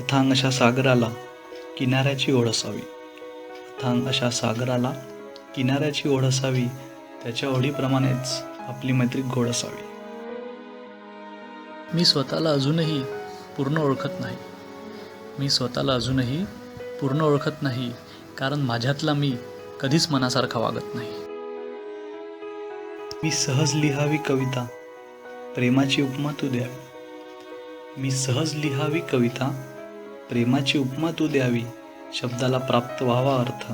अथांग अशा सागराला किनाऱ्याची ओढ असावी. अथांग अशा सागराला किनाऱ्याची ओढ असावी त्याच्या ओढीप्रमाणेच आपली मैत्री गोड असावी. मी स्वतःला अजूनही पूर्ण ओळखत नाही. मी स्वतःला अजूनही पूर्ण ओळखत नाही कारण माझ्यातला मी कधीच मनासारखा वागत नाही. मी सहज लिहावी कविता प्रेमाची उपमा तू द्यावी मी सहज लिहावी कविता प्रेमाची उपमा तू द्यावी शब्दाला प्राप्त व्हावा अर्थ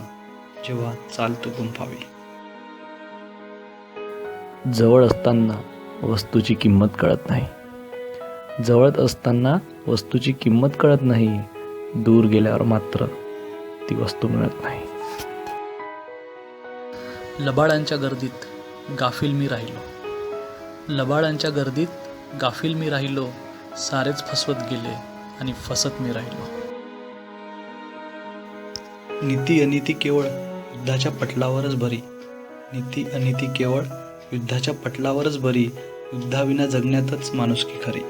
जेव्हा चाल तू गुंफावी. जवळ असताना वस्तूची किंमत कळत नाही. जवळत असताना वस्तूची किंमत कळत नाही दूर गेल्यावर मात्र ती वस्तू मिळत नाही. लबाडांच्या गर्दीत गाफील मी राहिलो. लबाडांच्या गर्दीत गाफील मी राहिलो सारेच फसवत गेले. आणि फसत मी राहिलो. नीती अनिती केवळ युद्धाच्या पटलावरच बरी. नीती अनिती केवळ युद्धाच्या पटलावरच बरी. युद्धाविना जगण्यातच माणुसकी खरी.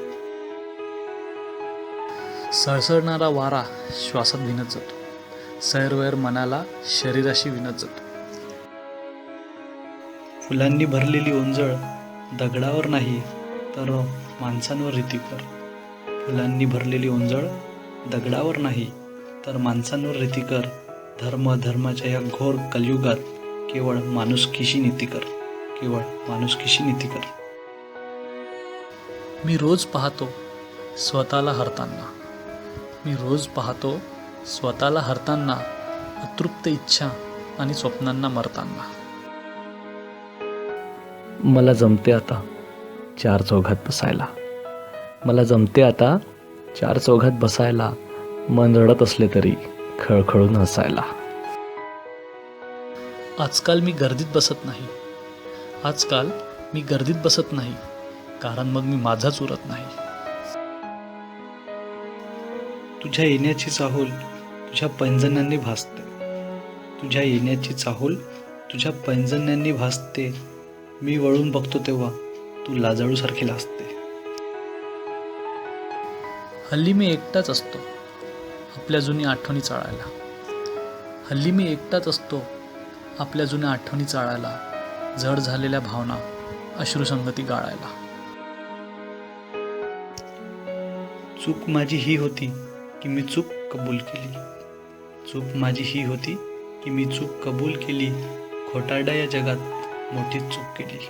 सळसळणारा वारा श्वासात भिनत जातो. सैरवैर मनाला शरीराशी विणत जातो. फुलांनी भरलेली ओंजळ दगडावर नाही तर माणसांवर रीती कर. फुलांनी भरलेली ओंजळ दगडावर नाही तर माणसांवर रीती कर. धर्म धर्माच्या या घोर कलयुगात केवळ माणुसकीशी नीती कर. केवळ माणुसकीशी नीती कर. मी रोज पाहतो स्वतःला हरताना. मी रोज पाहतो स्वतःला हरताना अतृप्त इच्छा आणि स्वप्नांना मरताना. मला जमते आता चार चौघात बसायला. मला जमते आता चार चौघात बसायला. मन रडत असले तरी खळखळून हसायला. आजकाल मी गर्दीत बसत नाही. आजकाल मी गर्दीत बसत नाही. कारण मग मी माझाच उरत नाही. तुझ्या येण्याची चाहूल तुझ्या पैंजण्यांनी भासते. तुझ्या येण्याची चाहूल तुझ्या पैंजण्यांनी भासते. मी वळून बघतो तेव्हा तू लाजाळूसारखी लाजते. हल्ली मी एकटाच असतो आपल्या जुन्या आठवणी चाळायला. हल्ली मी एकटाच असतो आपल्या जुन्या आठवणी चाळायला जड झालेल्या भावना अश्रुसंगती गाळायला. चूक माझी ही होती की मी चूक कबूल केली. चूक माझी ही होती की मी चूक कबूल केली. खोटारडा या जगात मोठी चूक केली.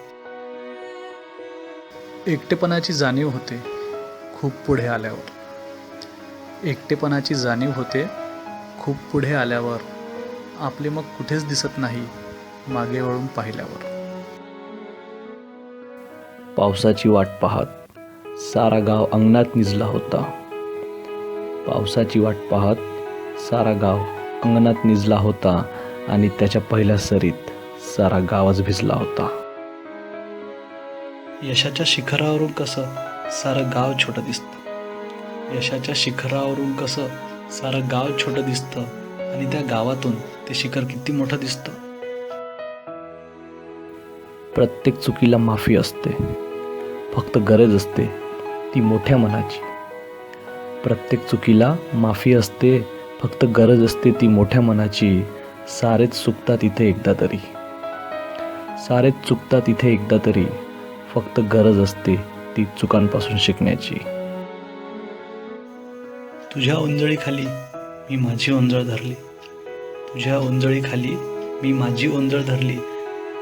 एकटेपणाची जाणीव होते खूप पुढे आल्यावर. एकटेपणाची जाणीव होते खूप पुढे आल्यावर आपले मग कुठेच दिसत नाही मागे वळून पाहिल्यावर. पावसाची वाट पाहत सारा गाव अंगणात निजला होता. पावसाची वाट पाहत सारा गाव अंगणात निजला होता आणि त्याच्या पहिल्या सरीत सारा गावच भिजला होता. यशाच्या शिखरावरून कसं सारं गाव छोटं दिसतं. यशाच्या शिखरावरून कसं सारं गाव छोटं दिसतं आणि त्या गावातून ते शिखर किती मोठं दिसतं? प्रत्येक चुकीला माफी असते. फक्त गरज असते ती मोठ्या मनाची. प्रत्येक चुकीला माफी असते फक्त गरज असते ती मोठ्या मनाची. सारेच चुकतात इथे एकदा तरी. सारेच चुकतात इथे एकदा तरी. फक्त गरज असते ती चुकांपासून शिकण्याची. तुझ्या ओंजळीखाली मी माझी ओंजळ धरली. तुझ्या ओंजळीखाली मी माझी ओंजळ धरली.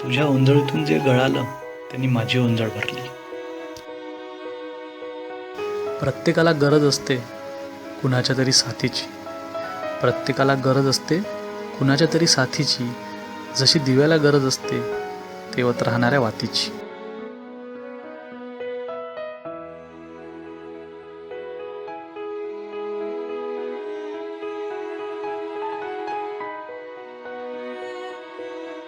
तुझ्या ओंजळीतून जे गळालं त्यांनी माझी ओंजळ भरली. प्रत्येकाला गरज असते कुणाच्या तरी साथीची. प्रत्येकाला गरज असते कुणाच्या तरी साथीची. जशी दिव्याला गरज असते तेवत राहणाऱ्या वातीची.